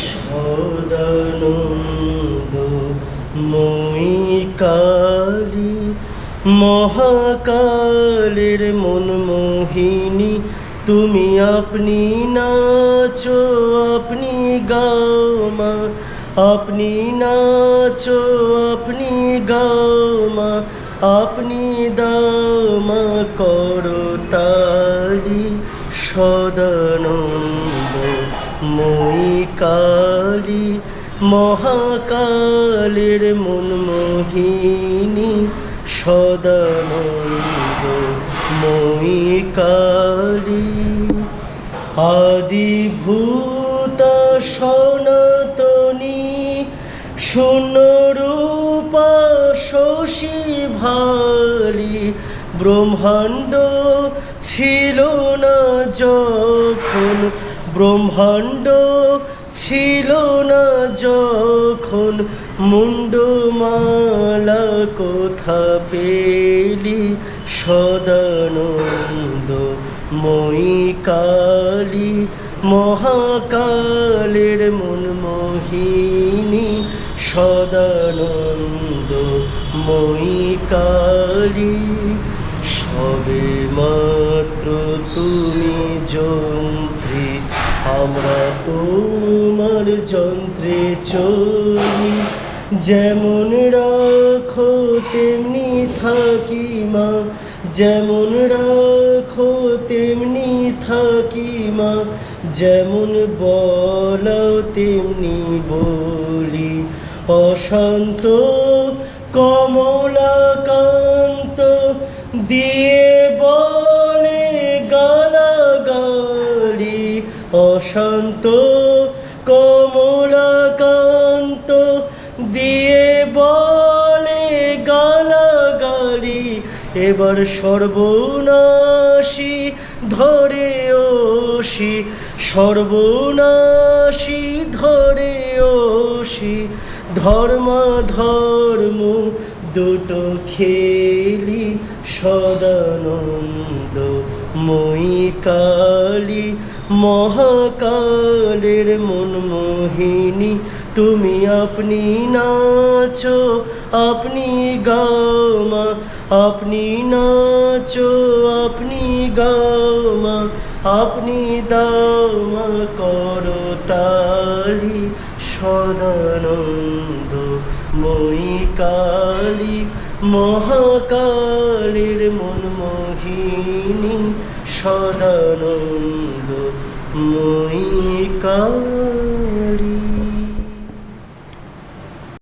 সদানন্দ মই কালী মহাকালের মনমোহিনী, তুমি আপনি নাচো, আপনি গাও মা আপনি নাচো, আপনি গাও মা আপনি দামা করো তারি সদানন্দ মই কালী মহাকালের মন মোহিনী সদানন্দ মই কালী আদিভূত সনাতনী, শূন্যরূপা শশী ভালি, ব্রহ্মাণ্ড ছিল না যখন ব্রহ্মাণ্ড ছিল না যখন মুন্ডমালা কোথা পেলি সদানন্দ মই কালী মহাকালের মন মোহিনী সদানন্দ মই কালী সবে মাত্র তুমি যন্ত্রী, আমরা তোমার যন্ত্রে চলি। যেমন রাখো তেমনি থাকি মা, যেমন রাখো তেমনি থাকি মা, যেমন বলাও তেমনি বলি। অশান্ত কমলাকান্ত দিয়ে বলে গালাগালি অশান্ত কমলাকান্ত। দিয়ে বলে গালাগালি এবার সর্বনাশী ধরে ওসি, সর্বনাশী ধরে ওসি। ধর্ম ধর্ম দুটো খেলি সদানন্দ মই কালী মহাকালের মন মোহিনী তুমি আপনি নাচো, আপনি গামা আপনি নাচো, আপনি গামা আপনি দামা করো তালি সদানন্দ মই কালী মহাকালীর মনমোহিনী সদানন্দ মই কালী